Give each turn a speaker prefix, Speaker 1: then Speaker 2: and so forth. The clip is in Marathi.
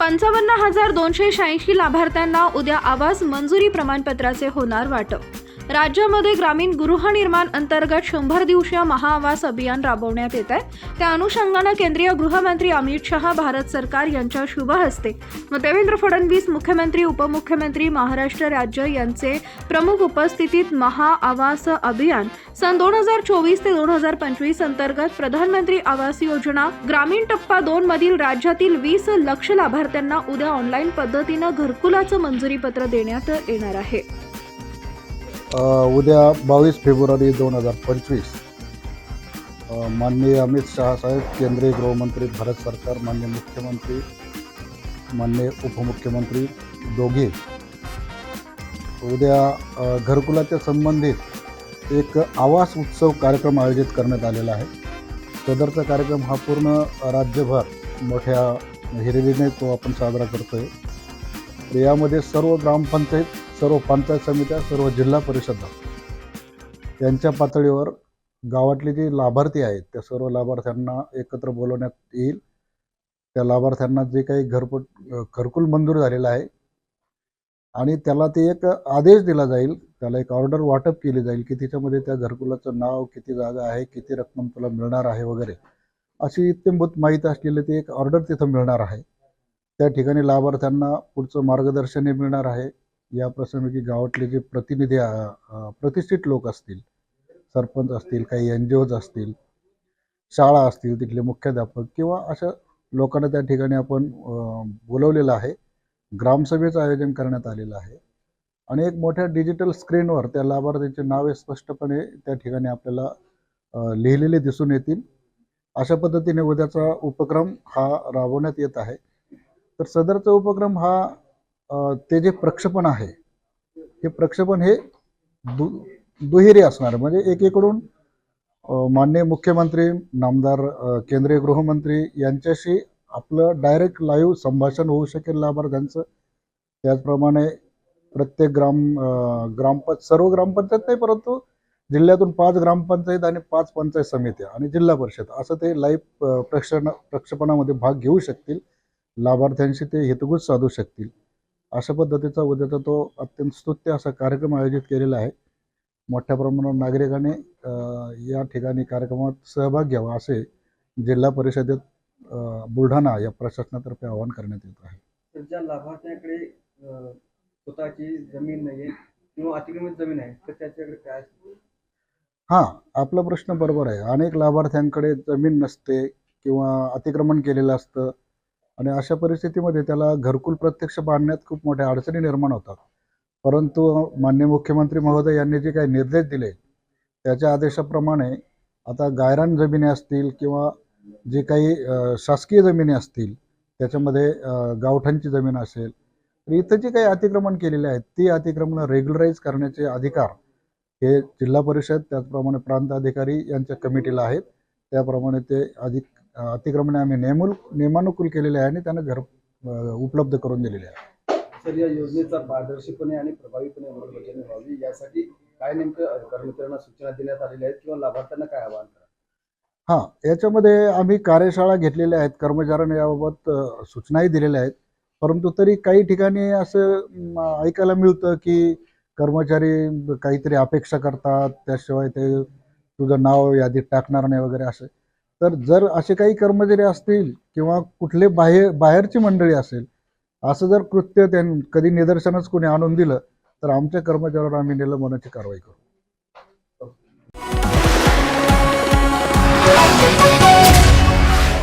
Speaker 1: पंचावन्न हजार दोनशे शहाऐंशी लाभार्थ्यांना उद्या आवास मंजुरी प्रमाणपत्राचे होणार वाटप. राज्यामध्ये ग्रामीण गृहनिर्माण अंतर्गत शंभर दिवसीय महाआवास अभियान राबवण्यात येत आहे. त्या अनुषंगानं केंद्रीय गृहमंत्री अमित शहा भारत सरकार यांच्या शुभ हस्ते व देवेंद्र फडणवीस मुख्यमंत्री उपमुख्यमंत्री महाराष्ट्र राज्य यांचे प्रमुख उपस्थितीत महाआवास अभियान सन दोन हजार चोवीस ते दोन हजार पंचवीस अंतर्गत प्रधानमंत्री आवास योजना ग्रामीण टप्पा दोन मधील राज्यातील वीस लक्ष लाभार्थ्यांना उद्या ऑनलाईन पद्धतीनं घरकुलाचं मंजुरी पत्र देण्यात येणार आहे.
Speaker 2: उद्या बावीस फेब्रुवारी दोन हजार पंचवीस. माननीय अमित शहा साहेब केंद्रीय गृहमंत्री भारत सरकार मान्य मुख्यमंत्री मान्य उपमुख्यमंत्री दोघे. उद्या घरकुलाच्या संबंधित एक आवास उत्सव कार्यक्रम आयोजित करण्यात आलेला आहे. सदरचा कार्यक्रम हा पूर्ण राज्यभर मोठ्या हिरिरीने तो आपण साजरा करतोय. आहे यामध्ये सर्व ग्रामपंचायत सर्व पंचायत समित्या सर्व जिल्हा परिषदा यांच्या पातळीवर गावातले जे लाभार्थी आहेत त्या सर्व लाभार्थ्यांना एकत्र बोलवण्यात येईल. त्या लाभार्थ्यांना जे काही घरपट घरकुल मंजूर झालेलं आहे आणि त्याला ते एक आदेश दिला जाईल त्याला एक ऑर्डर वाटप केली जाईल की त्याच्यामध्ये त्या घरकुलाचं नाव किती जागा आहे किती रक्कम तुला मिळणार आहे वगैरे अशी इत्यंभूत माहिती असलेली ती एक ऑर्डर तिथं मिळणार आहे. त्या ठिकाणी लाभार्थ्यांना पुढचं मार्गदर्शनही मिळणार आहे. या प्रसंगी गावातले जे प्रतिनिधी प्रतिष्ठित लोक असतील सरपंच असतील काही एन जी ओज असतील शाळा असतील तिथले मुख्याध्यापक किंवा अशा लोकांना त्या ठिकाणी आपण बोलवलेलं आहे. ग्रामसभेचं आयोजन करण्यात आलेलं आहे. आणि एक मोठ्या डिजिटल स्क्रीनवर त्या लाभार्थ्यांची नावे स्पष्टपणे त्या ठिकाणी आपल्याला लिहिलेले दिसून येतील. अशा पद्धतीने उद्याचा उपक्रम हा राबवण्यात येत आहे. तर सदरचा उपक्रम हा ते जे प्रक्षेपण आहे हे प्रक्षेपण हे दु दुहेरी असणार. म्हणजे एकीकडून माननीय मुख्यमंत्री नामदार केंद्रीय गृहमंत्री यांच्याशी आपलं डायरेक्ट लाईव्ह संभाषण होऊ शकेल लाभार्थ्यांचं. त्याचप्रमाणे प्रत्येक ग्राम ग्रामपंच सर्व ग्रामपंचायत नाही परंतु जिल्ह्यातून पाच ग्रामपंचायत आणि पाच पंचायत समित्या आणि जिल्हा परिषद असं ते लाईव्ह प्रक्षेपण प्रक्षेपणामध्ये भाग घेऊ शकतील. लाभार्थ्यांशी ते हितगुज साधू शकतील. अशा पद्धतीचा उद्याचा तो अत्यंत स्तुत्य असा कार्यक्रम आयोजित केलेला आहे. मोठ्या प्रमाणावर नागरिकांनी या ठिकाणी कार्यक्रमात सहभाग घ्यावा असे जिल्हा परिषदेत बुलढाणा या प्रशासनातर्फे आवाहन करण्यात येत आहे.
Speaker 3: ज्या लाभार्थ्याकडे स्वतःची जमीन नाही किंवा अतिक्रमित जमीन आहे तर त्याच्याकडे काय?
Speaker 2: हां आपला प्रश्न बरोबर आहे. अनेक लाभार्थ्यांकडे जमीन नसते किंवा अतिक्रमण केलेलं असतं. आणि अशा परिस्थितीमध्ये त्याला घरकुल प्रत्यक्ष बांधण्यात खूप मोठ्या अडचणी निर्माण होतात. परंतु मान्य मुख्यमंत्री महोदय यांनी जे काही निर्देश दिले त्याच्या आदेशाप्रमाणे आता गायरान जमिनी असतील किंवा जे काही शासकीय जमिनी असतील त्याच्यामध्ये गावठांची जमीन असेल तर इथं जे काही अतिक्रमण केलेले आहेत ती अतिक्रमणं रेग्युलराईज करण्याचे अधिकार हे जिल्हा परिषद त्याचप्रमाणे प्रांत अधिकारी यांच्या कमिटीला आहेत. त्याप्रमाणे ते अधिक अतिक्रमणे आम्ही नेमूल नियमानुकूल केलेले आहे आणि त्यांना घर उपलब्ध करून दिलेले आहे.
Speaker 3: तर या योजनेचा पारदर्शीपणे आणि प्रभावीपणे अंमलबजावणी व्हावी यासाठी काय नेमकं कर्मचाऱ्यांना सूचना देण्यात आलेल्या आहेत किंवा लाभार्थ्यांना काय आवाहन करा
Speaker 2: हां याच्यामध्ये आम्ही कार्यशाळा घेतलेल्या आहेत कर्मचाऱ्यांना याबाबत सूचनाही दिलेल्या आहेत. परंतु तरी काही ठिकाणी असं ऐकायला मिळतं की कर्मचारी काहीतरी अपेक्षा करतात त्याशिवाय ते तुझं नाव यादीत टाकणार नाही वगैरे असं. तर जर असे काही कर्मचारी असतील किंवा कुठले बाहेर बाहेरची मंडळी असेल असं जर कृत्य त्यां कधी निदर्शनच कोणी आणून दिलं तर आमच्या कर्मचाऱ्यावर आम्ही निलंबनाची कारवाई करू.